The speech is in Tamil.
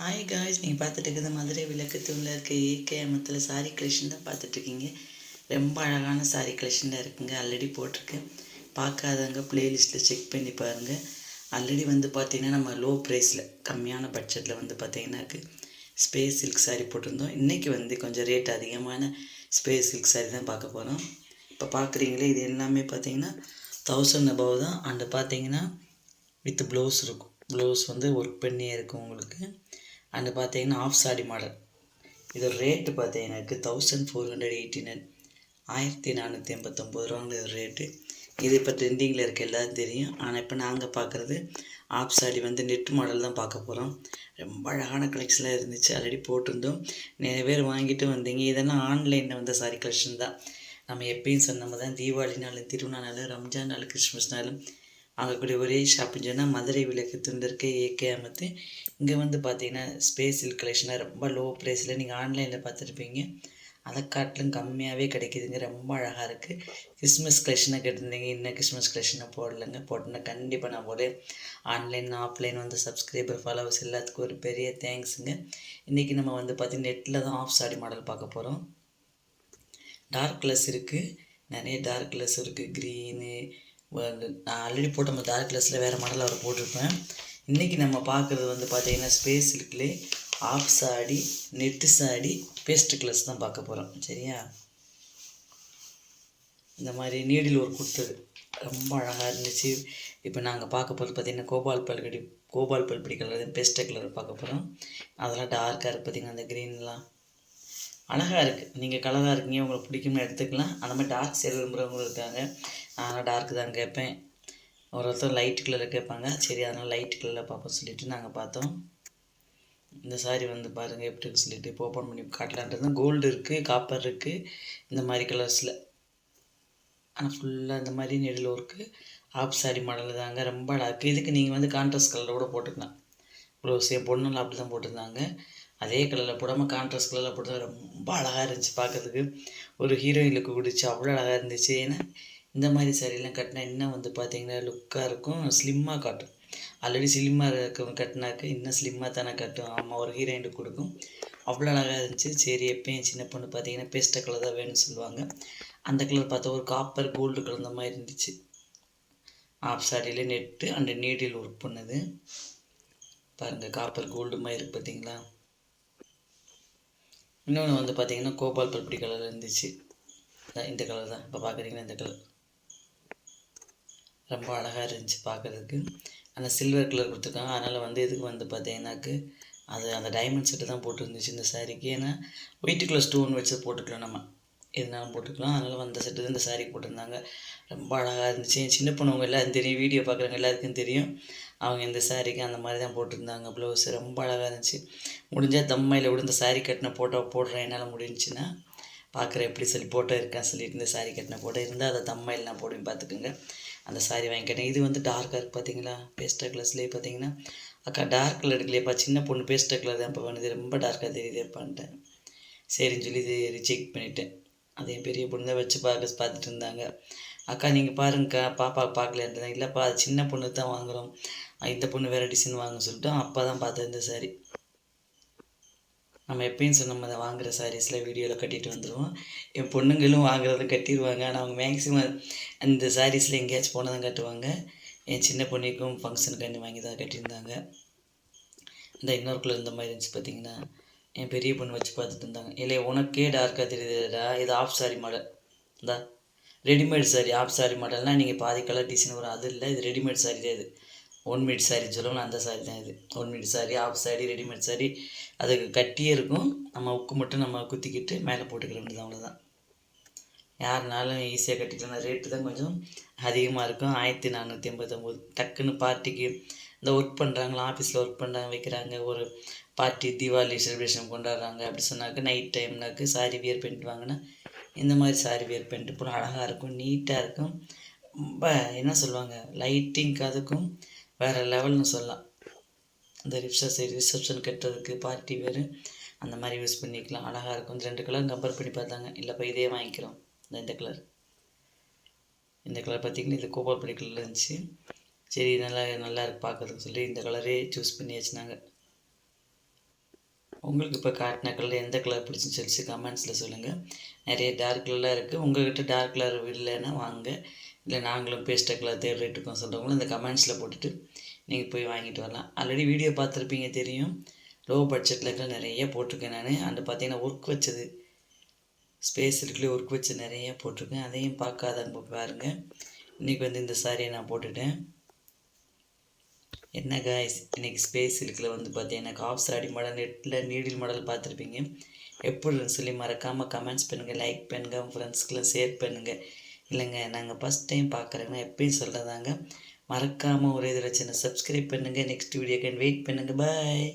ஹாய் காய்ஸ் நீங்கள் பார்த்துட்டு இருக்கிறது மதுரை விளக்கு தூணில் இருக்க ஏகே அமத்தில் சாரி கலெக்ஷன் தான் பார்த்துட்ருக்கீங்க ரொம்ப அழகான சாரி கலெக்ஷன் தான் இருக்குங்க ஆல்ரெடி போட்டிருக்கேன். பார்க்காதவங்க ப்ளேலிஸ்ட்டில் செக் பண்ணி பாருங்கள் ஆல்ரெடி வந்து பார்த்தீங்கன்னா நம்ம லோ ப்ரைஸில் கம்மியான பட்ஜெட்டில் வந்து பார்த்தீங்கன்னாக்கு ஸ்பேஸ் சில்க் சாரி போட்டிருந்தோம். இன்றைக்கி வந்து கொஞ்சம் ரேட் அதிகமான ஸ்பேஸ் சில்க் சாரி தான் பார்க்க போகிறோம் இப்போ பார்க்குறீங்களே இது எல்லாமே பார்த்தீங்கன்னா தௌசண்ட் அபவ் தான். அண்டு பார்த்தீங்கன்னா வித் ப்ளவுஸ் இருக்கும். ப்ளவுஸ் வந்து ஒர்க் பண்ணியே இருக்கும் உங்களுக்கு. அண்டு பார்த்தீங்கன்னா ஆஃப் சாரி மாடல். இது rate பார்த்தீங்கன்னாக்கு thousand four hundred eighty nine ஆயிரத்தி நானூற்றி எண்பத்தொம்போது ரூபாங்கிற ரேட்டு இது இப்போ ட்ரெண்டிங்கில் இருக்க எல்லாரும் தெரியும். ஆனால் இப்போ நாங்கள் பார்க்குறது ஆஃப் சாடி வந்து நெட் மாடல் தான் பார்க்க போகிறோம் ரொம்ப அழகான கலெக்ஷனாக இருந்துச்சு. ஆல்ரெடி போட்டிருந்தோம். நிறைய பேர் வாங்கிட்டு வந்தீங்க. இதெல்லாம் ஆன்லைனில் வந்த சாரி கலெக்ஷன் தான். நம்ம எப்பயும் சொன்ன மாதிரி தான் தீபாவளினாலும் திருவிழானாலும் ரம்ஜான் நாள் கிறிஸ்மஸ்னாலும் ஆகக்கூடிய ஒரே ஷாப்புன்னு சொன்னால் மதுரை விளக்கு துண்டு இருக்க ஏகே அமத்து. இங்கே வந்து பார்த்தீங்கன்னா ஸ்பேஸ் கலெக்ஷனாக ரொம்ப லோ ப்ரைஸில் நீங்கள் ஆன்லைனில் பார்த்துருப்பீங்க அதை காட்டிலும் கம்மியாகவே கிடைக்குதுங்க. ரொம்ப அழகாக இருக்குது கிறிஸ்மஸ் கலெக்ஷனாக கேட்டிருந்தீங்க. இன்னும் கிறிஸ்மஸ் கலெக்ஷனை போடலைங்க. போட்டோன்னா கண்டிப்பாக நான் போடுறேன். ஆன்லைன் ஆஃப்லைன் வந்து சப்ஸ்கிரைபர் ஃபாலோவர்ஸ் எல்லாத்துக்கும் ஒரு பெரிய தேங்க்ஸுங்க இன்றைக்கி நம்ம வந்து பார்த்திங்கன்னா நெட்டில் தான் ஆஃப் சாரி மாடல் பார்க்க போகிறோம் டார்க் கலர்ஸ் இருக்குது நிறைய டார்க் கலர்ஸ் இருக்குது க்ரீனு நான் ஆல்ரெடி போட்ட நம்ம டார்க் கிளாஸில் வேறு மாடலில் அவர் போட்டிருப்பேன். இன்றைக்கி நம்ம பார்க்குறது வந்து பார்த்திங்கன்னா space இருக்குலே half sari net sari paste glass தான் பார்க்க போகிறோம் சரியா? இந்த மாதிரி நீடில் ஒரு கொடுத்தது. ரொம்ப அழகாக இருந்துச்சு. இப்போ நாங்கள் பார்க்க போகிறது பார்த்திங்கன்னா கோபால் பல்கடி கோபால் பல்படி கலர் பெஸ்ட் கலர் பார்க்க போகிறோம் அதெல்லாம் டார்க்காக இருக்குது பார்த்திங்கன்னா அந்த க்ரீன்லாம் அழகாக இருக்குது நீங்கள் கலராக இருக்கீங்க உங்களுக்கு பிடிக்கும்னு எடுத்துக்கலாம். அந்த மாதிரி டார்க் சேர் விரும்புகிறவங்களும் இருக்காங்க. நான் டார்க்கு தான் கேட்பேன். ஒரு ஒருத்தர் லைட் கலரில் கேட்பாங்க. சரி அதனால் லைட் கலரில் பார்ப்போம் சொல்லிவிட்டு நாங்கள் பார்த்தோம். இந்த சாரி வந்து பாருங்கள் எப்படி இருக்கு சொல்லிட்டு இப்போ ஓப்பன் பண்ணி காட்டலான்றது கோல்டு இருக்குது காப்பர் இருக்குது இந்த மாதிரி கலர்ஸில் ஆனால் ஃபுல்லாக இந்த மாதிரி நெடில் ஒர்க்கு ஆப் சாரி மாடல் தாங்க. ரொம்ப அழகாக இதுக்கு நீங்கள் வந்து கான்ட்ராஸ்ட் கலரில் கூட போட்டுக்கலாம். ப்ளவுஸ் என் பொண்ணுலாம் அப்படி தான் போட்டிருந்தாங்க. அதே கலரில் போடாமல் கான்ட்ராஸ்ட் கலரில் போட்டு ரொம்ப அழகாக இருந்துச்சு பார்க்கறதுக்கு. ஒரு ஹீரோயினுக்கு பிடிச்சி அவ்வளோ அழகாக இருந்துச்சு. ஏன்னா இந்த மாதிரி சாரீலாம் கட்டினா இன்னும் வந்து பார்த்தீங்கன்னா லுக்காக இருக்கும் ஸ்லிம்மாக காட்டும். ஆல்ரெடி ஸ்லிம்மாக இருக்கவங்க கட்டினாக்க இன்னும் ஸ்லிம்மாக தானே கட்டும். ஆமாம் ஒரு ஹீரோயினுக்கு கொடுக்கும். அவ்வளோ அழகாக இருந்துச்சு. சரி எப்பயும் சின்ன பொண்ணு பார்த்தீங்கன்னா பேஸ்ட கலர் தான் வேணும்னு சொல்லுவாங்க. அந்த கலர் பார்த்தா ஒரு காப்பர் கோல்டு கலந்த மாதிரி இருந்துச்சு. ஆஃப் சாரியில் நெட்டு அண்ட் நீடில் ஒர்க் பண்ணுது. பாருங்கள் காப்பர் கோல்டு மாதிரி இருக்குது பார்த்தீங்களா இன்னொன்று வந்து பார்த்தீங்கன்னா கோபால் பல்படி கலரில் இருந்துச்சு. இந்த கலர் தான். இப்போ பார்க்குறீங்கன்னா இந்த கலர் ரொம்ப அழகாக இருந்துச்சு பார்க்குறதுக்கு அந்த சில்வர் கலர் கொடுத்துருக்காங்க. அதனால் வந்து இதுக்கு வந்து பார்த்தீங்கன்னாக்கு அது அந்த டைமண்ட் செட்டு தான் போட்டுருந்துச்சு இந்த சாரீக்கு ஏன்னா ஒயிட்டுக்குள்ளே ஸ்டோன் வச்சு போட்டுக்கலாம் நம்ம. எதுனாலும் போட்டுக்கலாம். அதனால் வந்த செட்டு தான் இந்த சாரீ போட்டிருந்தாங்க. ரொம்ப அழகாக இருந்துச்சு. சின்ன பொண்ணவங்க எல்லாரும் தெரியும். வீடியோ பார்க்குறவங்க எல்லாருக்கும் தெரியும். அவங்க இந்த சாரீக்கு அந்த மாதிரி தான் போட்டிருந்தாங்க. ப்ளவுஸ் ரொம்ப அழகாக இருந்துச்சு. முடிஞ்சால் தம்மையில் விட இந்த சாரீ கட்டின ஃபோட்டோ போடுறேன். என்னால் முடிஞ்சுன்னா பார்க்குறேன் எப்படி சொல்லி ஃபோட்டோ இருக்கேன் சொல்லிட்டு இந்த சாரீ கட்டின ஃபோட்டோ இருந்தால் அதை தம்மையில் நான் போடுவேன். பார்த்துக்குங்க. அந்த சாரீ வாங்கிக்கிட்டேன் இது வந்து டார்க்காக இருக்குது பார்த்தீங்களா பேஸ்டர் கலர்ஸ்லேயே பார்த்தீங்கன்னா அக்கா டார்க் கலர் எடுக்கலையப்பா சின்ன பொண்ணு பேஸ்டர் கலர் தான் இப்போ வேணுது. ரொம்ப டார்க்காக தெரியுதேப்பான்ட்டேன் சரின்னு சொல்லி இது ரிஜெக்ட் பண்ணிட்டேன். அதே பெரிய பொண்ணு தான் வச்சு பார்க்க பார்த்துட்டு இருந்தாங்க. அக்கா நீங்கள் பாருங்கக்கா பாப்பா பார்க்கலன்றது இல்லைப்பா அது சின்ன பொண்ணு தான் வாங்குகிறோம் இந்த பொண்ணு வேறு டிசைன் வாங்க சொல்லிட்டு அப்பா தான் பார்த்தேன் இந்த சாரி நம்ம எப்பயும் சொன்ன மாதிரி வாங்குகிற சாரீஸில் வீடியோவில் கட்டிட்டு வந்துடுவோம் என் பொண்ணுங்களும் வாங்குறத கட்டிடுவாங்க. ஆனால் அவங்க மேக்ஸிமம் அந்த சாரீஸில் எங்கேயாச்சும் போனதான் கட்டுவாங்க. என் சின்ன பொண்ணுக்கும் ஃபங்க்ஷனுக்கு அண்ணி வாங்கி தான் கட்டியிருந்தாங்க. இந்த இன்னொரு கலர் இந்த மாதிரி இருந்துச்சு பார்த்தீங்கன்னா என் பெரிய பொண்ணு வச்சு பார்த்துட்டு இருந்தாங்க. இல்லை உனக்கே டார்க்காக தெரியுதுடா. இது ஆஃப் சாரி மாடல் இந்தா ரெடிமேட் சாரி ஆஃப் சாரி மாடல்னால் நீங்கள் பாதி கலர் டிசைன் வரும். அது இல்லை இது ரெடிமேட் சாரி தான் இது. ஒன் மீட் சாரீ சொல்லுவோம் அந்த சாரி தான் இது. One meet sari half sari readymade sari அதுக்கு கட்டியே இருக்கும். நம்ம உக்கு மட்டும் நம்ம குத்திக்கிட்டு மேலே போட்டுக்கிற வேண்டியது அவ்வளோதான் யாருனாலும் ஈஸியாக கட்டிக்கலாம். ரேட்டு தான் கொஞ்சம் அதிகமாக இருக்கும். ஆயிரத்தி நானூற்றி எண்பத்தொம்போது. டக்குன்னு பார்ட்டிக்கு இந்த ஒர்க் பண்ணுறாங்களா ஆஃபீஸில் ஒர்க் பண்ணுறாங்க வைக்கிறாங்க ஒரு பார்ட்டி தீபாவளி செலிப்ரேஷன் கொண்டாடுறாங்க அப்படி சொன்னாக்க நைட் டைம்னாக்கு சாரி வியர் பெயிண்ட் வாங்கினா இந்த மாதிரி சாரி வியர் பெயிண்ட் போனால் அழகாக இருக்கும் நீட்டாக இருக்கும். ரொம்ப என்ன சொல்லுவாங்க லைட்டிங்க்கு அதுக்கும் வேறு லெவல்னு சொல்லலாம். இந்த ரிசப்ஷன் ரிசப்ஷன் கட்டுறதுக்கு பார்ட்டி வேறு அந்த மாதிரி யூஸ் பண்ணிக்கலாம். அழகாக இருக்கும். இந்த ரெண்டு கலர் கம்பேர் பண்ணி பார்த்தாங்க. இல்லைப்பா இதே வாங்கிக்கிறோம். இந்த இந்த கலர் இந்த கலர் பார்த்திங்கன்னா இது கோபால் படி கலரில் இருந்துச்சு. சரி நல்லா நல்லா இருக்கு பார்க்கறதுக்கு சொல்லி இந்த கலரே சூஸ் பண்ணி வச்சுனாங்க. உங்களுக்கு இப்போ காட்டின கலர் எந்த கலர் பிடிச்சுன்னு சொல்லி கமெண்ட்ஸில் சொல்லுங்கள் நிறைய டார்க் கலர்லாம் இருக்குது உங்கள்கிட்ட டார்க் கலர் இல்லைன்னா வாங்க. இல்லை நாங்களும் பேஸ்டக்கில் கலர் தேர்ட் சொல்கிறவங்களும் இந்த கமெண்ட்ஸில் போட்டுட்டு நீங்கள் போய் வாங்கிட்டு வரலாம். ஆல்ரெடி வீடியோ பார்த்துருப்பீங்க தெரியும். லோ பட்ஜெட்டில் இருக்கிற நிறைய போட்டிருக்கேன் நான். அந்த பார்த்தீங்கன்னா ஒர்க் வச்சது ஸ்பேஸ் இருக்குள்ளே ஒர்க் வச்சு நிறைய போட்டிருக்கேன். அதையும் பார்க்காதவங்க பாருங்கள் இன்றைக்கி வந்து இந்த சாரியை நான் போட்டுட்டேன். என்ன காய்ஸ் இன்றைக்கி ஸ்பேஸ் சில்கில் வந்து பார்த்தீங்கன்னா காஃப் சாடி மாடல் நெட்டில் நீடில் மாடல் பார்த்துருப்பீங்க. எப்படின்னு சொல்லி மறக்காமல் கமெண்ட்ஸ் பண்ணுங்கள் லைக் பண்ணுங்கள் ஃப்ரெண்ட்ஸ்க்கெலாம் ஷேர் பண்ணுங்கள் இல்லைங்க நாங்கள் ஃபஸ்ட் டைம் பார்க்குறேங்கன்னா எப்பயும் சொல்கிறதாங்க மறக்காமல் ஒரு இதில் சின்ன சப்ஸ்கிரைப் பண்ணுங்கள் நெக்ஸ்ட் வீடியோக்கு வெயிட் பண்ணுங்கள் பாய்